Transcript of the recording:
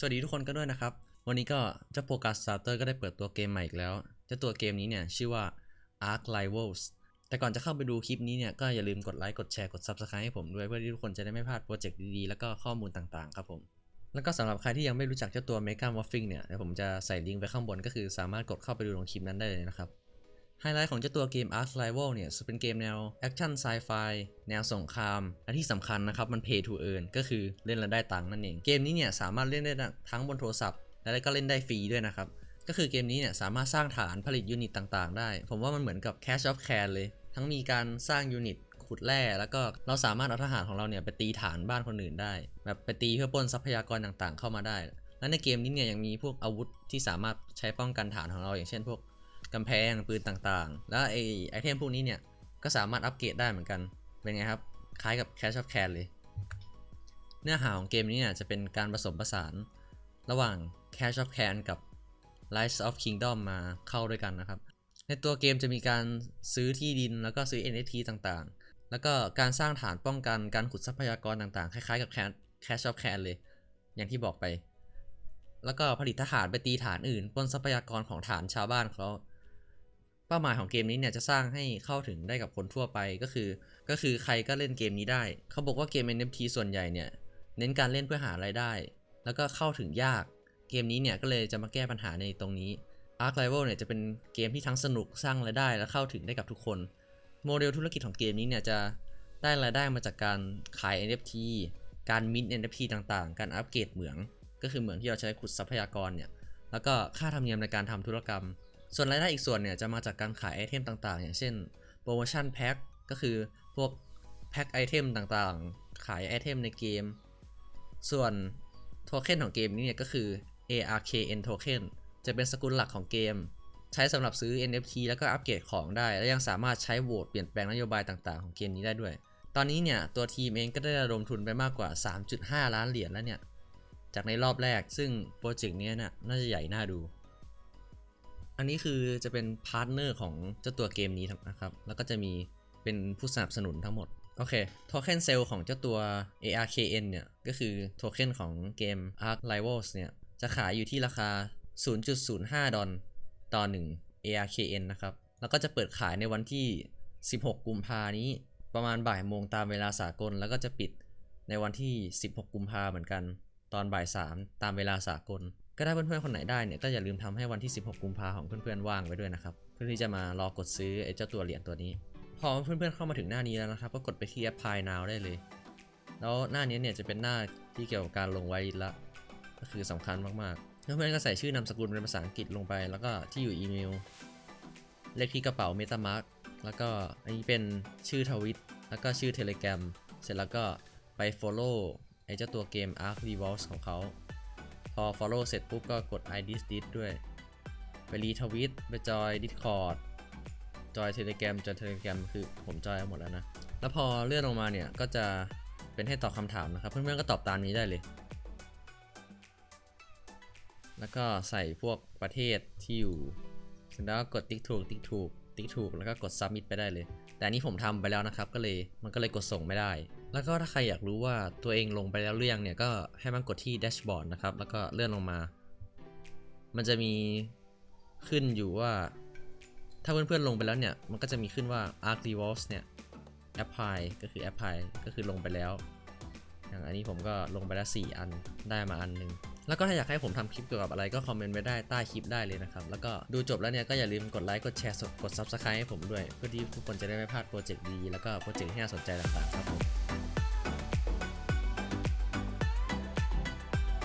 สวัสดีทุกคนกันด้วยนะครับ วันนี้ก็เจ้าโปรกัสสตาร์เตอร์ก็ได้เปิดตัวเกมใหม่อีกแล้วเจ้าตัวเกมนี้เนี่ยชื่อว่า Ark Rivals แต่ก่อนจะเข้าไปดูคลิปนี้เนี่ยก็อย่าลืมกดไลค์กดแชร์กด Subscribe ให้ผมด้วยเพื่อที่ทุกคนจะได้ไม่พลาดโปรเจกต์ดีๆ แล้วก็ข้อมูลต่างๆ ครับผม แล้วก็สำหรับใครที่ยังไม่รู้จักเจ้าตัว Mega Morphing เนี่ยเดี๋ยวผมจะใส่ลิงก์ไว้ข้างบนก็คือสามารถกดเข้าไปดูตรงคลิปนั้นได้เลยนะครับ ไฮไลท์ของเจ้าตัวเกม Ark Rival เนี่ยจะเป็นเกมแนวแอคชั่นไซไฟแนวสงคราม และที่สำคัญนะครับ มัน Pay to Earn ก็คือเล่นแล้วได้ตังค์นั่นเอง เกมนี้เนี่ยสามารถเล่นได้ทั้งบนโทรศัพท์ และก็เล่นได้ฟรีด้วยนะครับ ก็คือเกมนี้เนี่ยสามารถสร้างฐานผลิตยูนิตต่างๆ ได้ ผมว่ามันเหมือนกับ Cash of Can เลย ทั้งมีการสร้างยูนิตขุดแร่แล้วก็เราสามารถเอาทหารของเราเนี่ยไปตีฐานบ้านคนอื่นได้ แบบไปตีเพื่อปล้นทรัพยากรต่างๆ เข้ามาได้และในเกมนี้เนี่ยยังมีพวกอาวุธที่สามารถใช้ป้องกันฐานของเราอย่างเช่นพวก กำแพงปืนต่างๆ แล้วไอไอเทมพวกนี้เนี่ยก็สามารถอัปเกรดได้เหมือนกัน เป็นไงครับ คล้ายกับ Cash of Can เลย เนื้อหาของเกมนี้เนี่ยจะเป็นการผสมผสาน ระหว่าง Cash of Can กับ Rise of Kingdom มาเข้าด้วยกันนะครับ ในตัวเกมจะมีการซื้อที่ดินแล้วก็ซื้อ NFT ต่างๆ แล้วก็การสร้างฐานป้องกันการขุดทรัพยากรต่างๆ คล้ายๆ กับ Cash of Can เลย อย่างที่บอกไป แล้วก็ผลิตทหารไปตีฐานอื่นปล้นทรัพยากรของฐานชาวบ้านเขา เป้าหมายของเกมนี้เนี่ยจะสร้างให้เข้าถึงได้กับคนทั่วไปก็คือ ก็คือใครก็เล่นเกมนี้ได้ เขาบอกว่าเกม NFT ส่วนใหญ่เนี่ยเน้นการเล่นเพื่อหารายได้ แล้วก็เข้าถึงยาก เกมนี้เนี่ยก็เลยจะมาแก้ปัญหาในตรงนี้ Ark Rival เนี่ยจะเป็นเกมที่ทั้งสนุกสร้างรายได้และเข้าถึงได้กับทุกคน โมเดลธุรกิจของเกมนี้เนี่ยจะได้รายได้มาจากการขาย NFT การมิน NFT ต่างๆ การอัปเกรดเหมือง ก็คือเหมืองที่เราใช้ขุดทรัพยากรเนี่ย แล้วก็ค่าธรรมเนียมในการทำธุรกรรม ส่วนรายได้อีกส่วนเนี่ยจะมาจากการขายไอเทมต่างๆ อย่างเช่นโปรโมชั่นแพ็คก็คือพวกแพ็คไอเทมต่างๆ ขายไอเทมในเกม ส่วนโทเค็นของเกมนี้เนี่ยก็คือ ARKN Token จะเป็นสกุลหลักของเกม ใช้สำหรับซื้อ NFT แล้วก็อัปเกรดของได้ และยังสามารถใช้โหวตเปลี่ยนแปลงนโยบายต่างๆ ของเกมนี้ได้ด้วย ตอนนี้เนี่ยตัวทีมเองก็ได้ระดมทุนไปมากกว่า 3.5 ล้านเหรียญแล้วเนี่ย จากในรอบแรกซึ่งโปรเจกต์นี้น่ะน่าจะใหญ่น่าดู อันนี้คือจะเป็นพาร์ทเนอร์ของเจ้าตัวเกมนี้นะครับ แล้วก็จะมีเป็นผู้สนับสนุนทั้งหมด โอเค โทเค็นเซลของเจ้าตัว ARKN เนี่ย ก็คือโทเค็นของเกม Ark Rivals เนี่ย จะขายอยู่ที่ราคา 0.05 ดอลต่อ 1 ARKN นะครับ แล้วก็จะเปิดขายในวันที่ 16 กุมภานี้ ประมาณบ่ายโมงตามเวลาสากล แล้วก็จะปิดในวันที่ 16 กุมภาเหมือนกัน ตอนบ่าย 3 ตามเวลาสากล ก็ถ้าเพื่อนๆคนไหนได้เนี่ยก็อย่าลืมทำให้วันที่ 16 กุมภาของเพื่อนๆว่างไว้ด้วยนะครับ เพื่อที่จะมารอกดซื้อไอ้เจ้าตัวเหรียญตัวนี้ พอเพื่อนๆเข้ามาถึงหน้านี้แล้วนะครับ ก็กดไปที่ Apply Now ได้เลย แล้วหน้านี้เนี่ยจะเป็นหน้าที่เกี่ยวกับการลงไว้ละก็คือสำคัญมากๆ เพื่อนๆก็ใส่ชื่อนามสกุลเป็นภาษาอังกฤษลงไป แล้วก็ที่อยู่อีเมล เลขที่กระเป๋า MetaMask แล้วก็อันนี้เป็นชื่อทวิตแล้วก็ชื่อ Telegram เสร็จแล้วก็ไป follow ไอ้เจ้าตัวเกม Ark Revolves ของเขา อ follow เสร็จปุ๊บก็กด ID dis ด้วย ไปรีทวิตไปจอย Discord จอย Telegram จอย Telegram คือผมจอยหมดแล้วนะ แล้วพอเลื่อนลงมาเนี่ย ก็จะเป็นให้ตอบคำถามนะครับ เพื่อนๆก็ตอบตามนี้ได้เลย แล้วก็ใส่พวกประเทศที่อยู่เสร็จแล้วก็กดติ๊กถูกติ๊กถูก ติ๊กถูกแล้วก็กด submit ไปได้เลย แต่อันนี้ผมทำไปแล้วนะครับก็เลยมันก็เลยกดส่งไม่ได้ แล้วก็ถ้าใครอยากรู้ว่าตัวเองลงไปแล้วหรือยังเนี่ยก็ให้มันกดที่แดชบอร์ดนะครับแล้วก็เลื่อนลงมา มันจะมีขึ้นอยู่ว่า ถ้าเพื่อนๆลงไปแล้วเนี่ยมันก็จะมีขึ้นว่า Arc Revolves เนี่ย apply ก็คือ apply ก็คือลงไปแล้ว อย่างอันนี้ผมก็ลงไปแล้ว4อันได้มาอันหนึ่ง แล้วก็ถ้าอยากให้ผมทำคลิปเกี่ยวกับอะไรก็คอมเมนต์ไว้ได้ใต้คลิปได้เลยนะครับ แล้วก็ดูจบแล้วเนี่ยก็อย่าลืมกดไลค์ กดแชร์ กด subscribe ให้ผมด้วย เพื่อที่ทุกคนจะได้ไม่พลาดโปรเจกต์ดี แล้วก็โปรเจกต์ที่น่าสนใจต่างๆครับผม